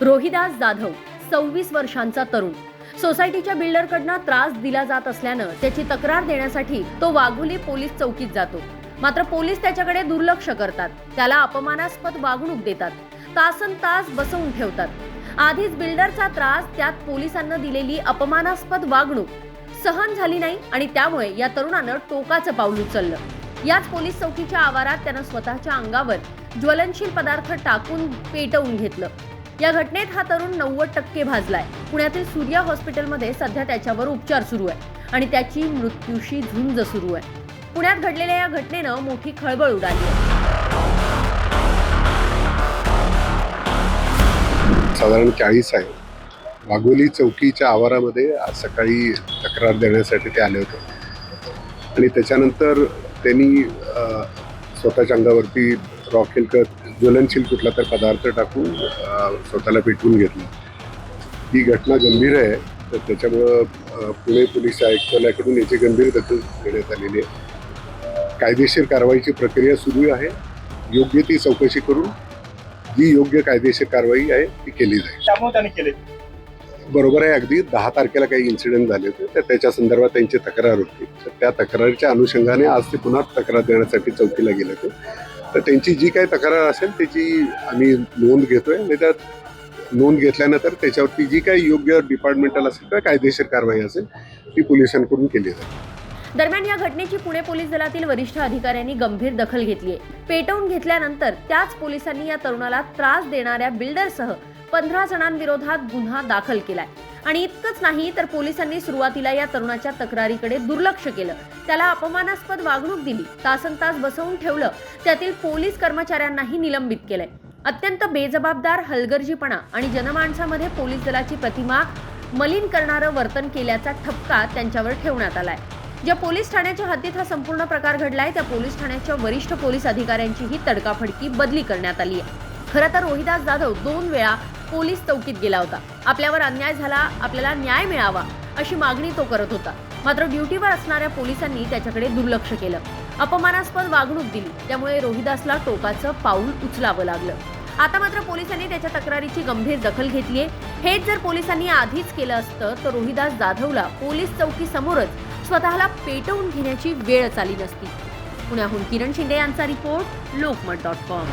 रोहिदास जाधव सव्वीस वर्षांचा तरुण. सोसायटीच्या बिल्डरकडनं त्रास दिला जात असल्यानं त्याची तक्रार देण्यासाठी तो वाघुली पोलीस चौकीत जातो. मात्र पोलीस त्याच्याकडे दुर्लक्ष करतात. त्याला अपमानास्पद वागणूक देतात. तासन तास बसवून ठेवतात. आधीच बिल्डरचा त्रास त्यात पोलिसांना दिलेली अपमानास्पद वागणूक सहन झाली नाही आणि त्यामुळे या तरुणानं टोकाचं पाऊल उचललं. याच पोलीस चौकीच्या आवारात त्यानं स्वतःच्या अंगावर ज्वलनशील पदार्थ टाकून पेटवून घेतलं. या घटनेत हा तरुण नव्वद टक्के भाजलाय. पुण्यातील सूर्या हॉस्पिटलमध्ये सध्या त्याच्यावर उपचार सुरू आहे आणि त्याची मृत्यूशी झुंज सुरू आहे. पुण्यात घडलेल्या या घटनेनं मोठी खळबळ उडाली आहे. साधारण चाळीस आहे. वाघोली चौकीच्या आवारामध्ये आज सकाळी तक्रार देण्यासाठी ते आले होते. आणि त्याच्यानंतर त्यांनी स्वतःच्या अंगावरती रॉकेल क ज्वलनशील कुठला तर पदार्थ टाकून स्वतःला पेटवून घेतलं. ही घटना गंभीर आहे तर त्याच्यामुळं पुणे पोलीस आयुक्तालयाकडून याची गंभीर दखल घेण्यात आलेली आहे. कायदेशीर कारवाईची प्रक्रिया सुरू आहे. योग्य ती चौकशी करून जी योग्य कायदेशीर कारवाई आहे ती केली जाईल. त्यामुळे बरोबर आहे अगदी दहा तारखेला काही इन्सिडेंट झाले होते तर त्याच्या संदर्भात त्यांची तक्रार होती. तर त्या तक्रारीच्या अनुषंगाने आज ते पुन्हा तक्रार देण्यासाठी चौकीला गेले होते. तर त्यांची जी काही तक्रार असेल त्याची आम्ही नोंद घेतोय आणि त्यात नोंद घेतल्यानंतर त्याच्यावरती जी काही योग्य डिपार्टमेंटल असेल किंवा कायदेशीर कारवाई असेल ती पोलिसांकडून केली जाते दरम्यान या घटनेची पुणे पोलीस दलातील वरिष्ठ अधिकाऱ्यांनी गंभीर दखल घेतली आहे. पेटवून घेतल्यानंतर त्याच पोलिसांनी या तरुणाला त्रास देणाऱ्या बिल्डरसह पंधरा जणांविरोधात गुन्हा दाखल केलाय. आणि इतकंच नाही तर पोलिसांनी सुरुवातीला या तरुणाच्या तक्रारीकडे दुर्लक्ष केलं. त्याला अपमानास्पद वागणूक दिली तासन तास बसवून ठेवलं. त्यातील पोलीस कर्मचाऱ्यांनाही निलंबित केलंय. अत्यंत बेजबाबदार हलगर्जीपणा आणि जनमाणसामध्ये पोलीस दलाची प्रतिमा मलिन करणारं वर्तन केल्याचा ठपका त्यांच्यावर ठेवण्यात आलाय. ज्या पोलीस ठाण्याच्या हद्दीत हा संपूर्ण प्रकार घडलाय त्या पोलीस ठाण्याच्या वरिष्ठ पोलीस अधिकाऱ्यांचीही तडकाफडकी बदली करण्यात आली आहे खरं तर रोहिदास जाधव दोन वेळा पोलीस चौकीत गेला होता. आपल्यावर अन्याय झाला आपल्याला न्याय मिळावा अशी मागणी तो करत होता. मात्र ड्युटीवर असणाऱ्या पोलिसांनी त्याच्याकडे दुर्लक्ष केलं. अपमानास्पद वागणूक दिली. त्यामुळे रोहिदासला टोकाचं पाऊल उचलावं लागलं. आता मात्र पोलिसांनी त्याच्या तक्रारीची गंभीर दखल घेतलीये. हेच जर पोलिसांनी आधीच केलं असतं तर रोहिदास जाधवला पोलीस चौकी समोरच स्वतःला पेटवून घेण्याची वेळच आली नसती. पुण्याहून किरण शिंदे यांचा रिपोर्ट लोकमत डॉट कॉम.